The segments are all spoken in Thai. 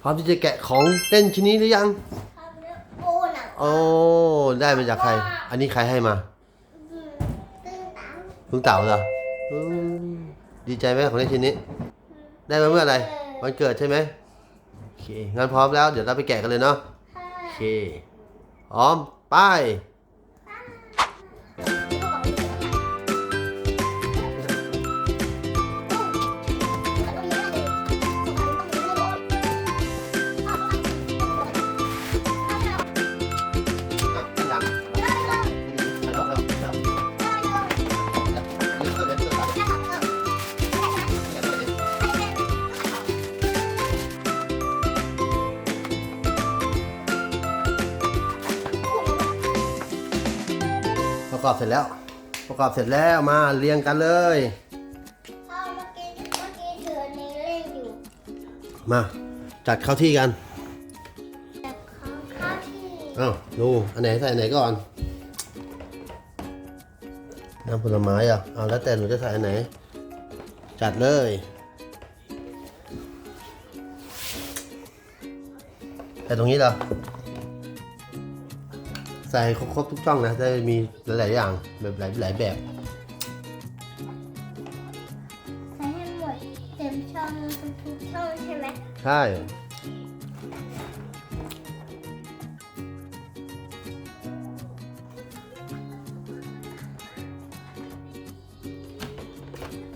พร้อมที่จะแกะของเล่นชิ้นนี้หรือยังทำเรื่องโอ้หนังโอ้ได้มาจากใคร อันนี้ใครให้มาอืมตึ้งตังลุงเต่าเหรออืมดีใจไหมของเล่นชิ้นนี้ ได้มาเมื่อไหร่วันเกิดใช่ไหมโอเคงั้นพร้อมแล้วเดี๋ยวเราไปแกะกันเลยเนาะค่ะโอเคพร้อมไป ประกอบเสร็จแล้ว ประกอบเสร็จแล้วมาเรียงกันเลย พ่อเมื่อกี้เมื่อกี้ถืออันนี้เล่นอยู่มาจัดเข้าที่กันแต่เขาเข้าที่อ้าวดูอันไหนใส่อันไหนก่อนน้ำผลไม้อะเอาแล้วแต่หนูจะใส่อันไหน จัดเลยแต่ตรงนี้เหรอ ใส่ครบๆทุกช่องนะจะได้มีหลายๆอย่างแบบหลายหลายแบบ ใส่ให้หมดเต็มช่องทุกๆช่องใช่ไหมใช่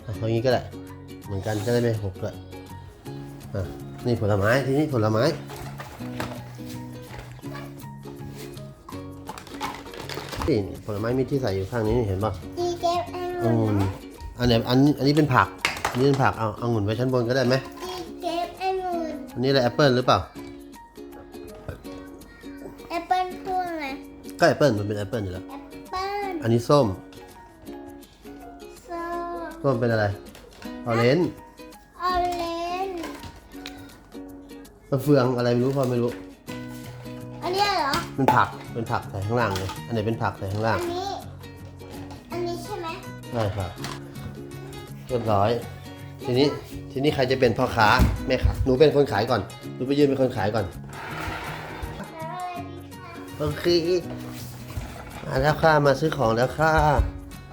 เอาตรงนี้ก็ได้เหมือนกันจะได้ไม่หกด้วยอะนี่ผลไม้ ทีนี้ผลไม้ นี่ผลไม้มีที่ใส่อยู่ข้างนี้นี่เห็นป่ะดีเก็บไอ้อหมงุ่ดนนะอันไหนอันอันนี้เป็นผักอันนี้เป็นผักเอาเอาองุ่นไว้ชั้นบนก็ได้ไหมดีเก็บไอ้หมดอันนี้อะไรแอปเปิลหรือเปล่า แอปเปิ้ลพ่วงไงก็แอปเปิลมันเป็นแอปเปิลอยู่แล้ว แอปเปิ้ลอันนี้ส้มส้มส้มเป็นอะไรออเรนจ์ออเรนจ์มะเฟืองอะไรไม่รู้พอไม่รู้ อันเนี้ยเหรอเป็นผัก เป็นผักใส่ข้างล่างเลย อันไหนเป็นผักใส่ข้างล่าง อันนี้ อันนี้ใช่ไหมใช่ครับเรียบร้อย ทีนี้ ทีนี้ใครจะเป็นพ่อค้าแม่ค้าหนูเป็นคนขายก่อน หนูไปยืนเป็นคนขายก่อนแล้วอะไรดีคะโอเคมาแล้วค่ะ มาซื้อของแล้วค่ะ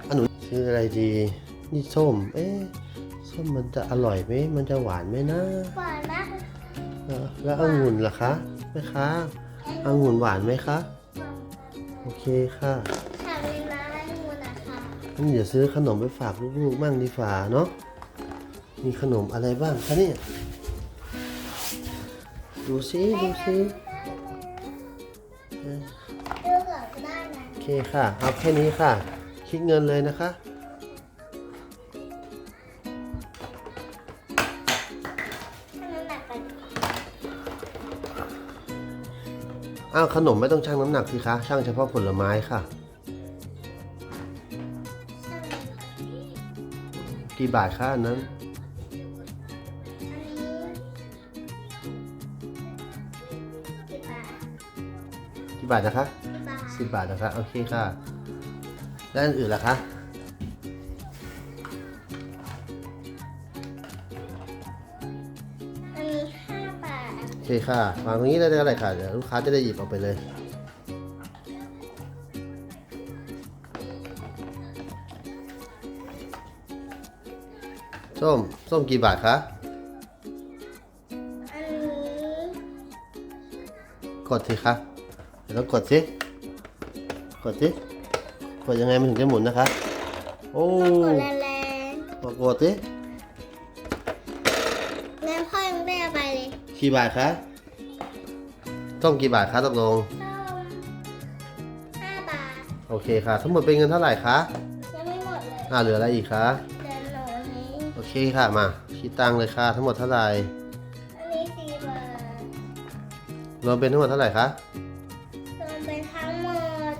อันหนูซื้ออะไรดี นี่ส้ม เอ๊ะ ส้มมันจะอร่อยไหม มันจะหวานไหมนะ หวานมากเออแล้วองุ่นล่ะคะแม่ค้าองุ่นหวานไหมคะโอ เคค่ะถามเลยนะไอ้หมูนะคะงั้นเดี๋ยวซื้อขนมไปฝากลูกๆมั่งดีฝ่าเนาะ มีขนมอะไรบ้างคะเนี่ย ดูซิดูซิเออเลือกก่อนก็ได้นะ โอเคค่ะ เอาแค่นี้ค่ะ คิดเงินเลยนะคะ อ้าวขนมไม่ต้องชั่งน้ำหนักสิคะชั่งเฉพาะผลไม้ค่ะช่างมันกี่บาทคะอันนั้นอันนี้กี่บาทกี่บาทนะคะกี่บาทสิบบาทนะคะ โอเคค่ะ แล้วอันอื่นล่ะคะ เคค่ะวางตรงนี้ได้เท่าไหร่ค่ะเดี๋ยวลูกค้าจะได้หยิบออกไปเลย ส้ม ส้มกี่บาทคะ อันนี้กดสิคะเดี๋ยวเรากดสิ กดสิ กดยังไงมันถึงจะหมุนนะคะ โอ้กดแรงกดกดสิ ๆงั้นพ่อยังไม่ได้เอาไปเลย กี่บาทคะส้มกี่บาทคะตกลงส้มห้าบาทโอเคค่ะ ทั้งหมดเป็นเงินเท่าไหร่คะยังไม่หมดเลยอ่าเหลืออะไรอีกคะเดินหนูนี้โอเคค่ะมาคิดตังค์เลยค่ะ ทั้งหมดเท่าไหร่อันนี้สี่บาทรวมเป็นทั้งหมดเท่าไหร่คะรวมเป็นทั้งหมด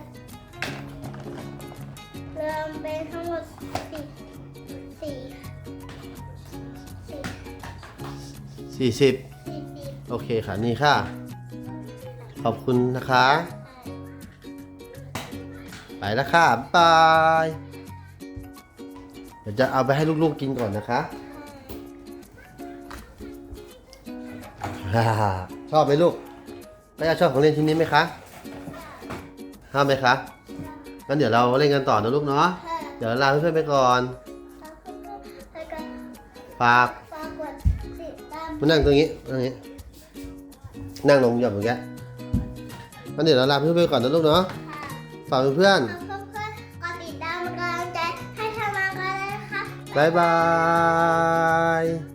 รวมเป็นทั้งหมดสี่สี่สี่40สี่สิบ โอเคค่ะนี่ค่ะ ขอบคุณนะคะ ไปแล้วค่ะบ๊ายบาย เดี๋ยวจะเอาไปให้ลูกๆกินก่อนนะคะใฮ่าชอบไหมลูกก็จะชอบของเล่นชิ้นนี้ไหมคะชอบไหมคะงั้นเดี๋ยวเราเล่นกันต่อนะลูกเนาะค่ะเดี๋ยวลาเพื่อนๆไปก่อนแล้วก็ฝากฝากกดติดตามมานั่งตรงนี้ตรงนี้ นั่งลงหย่อมอย่างเงี้ยงั้นเดี๋ยวเราลาเพื่อนๆไปก่อนนะลูกเนาะค่ะฝากเพื่อนขอบคุณเพื่อนๆกดติดตามเป็นกำลังใจให้ทำงานกันเลยนะคะๆบ๊ายบาย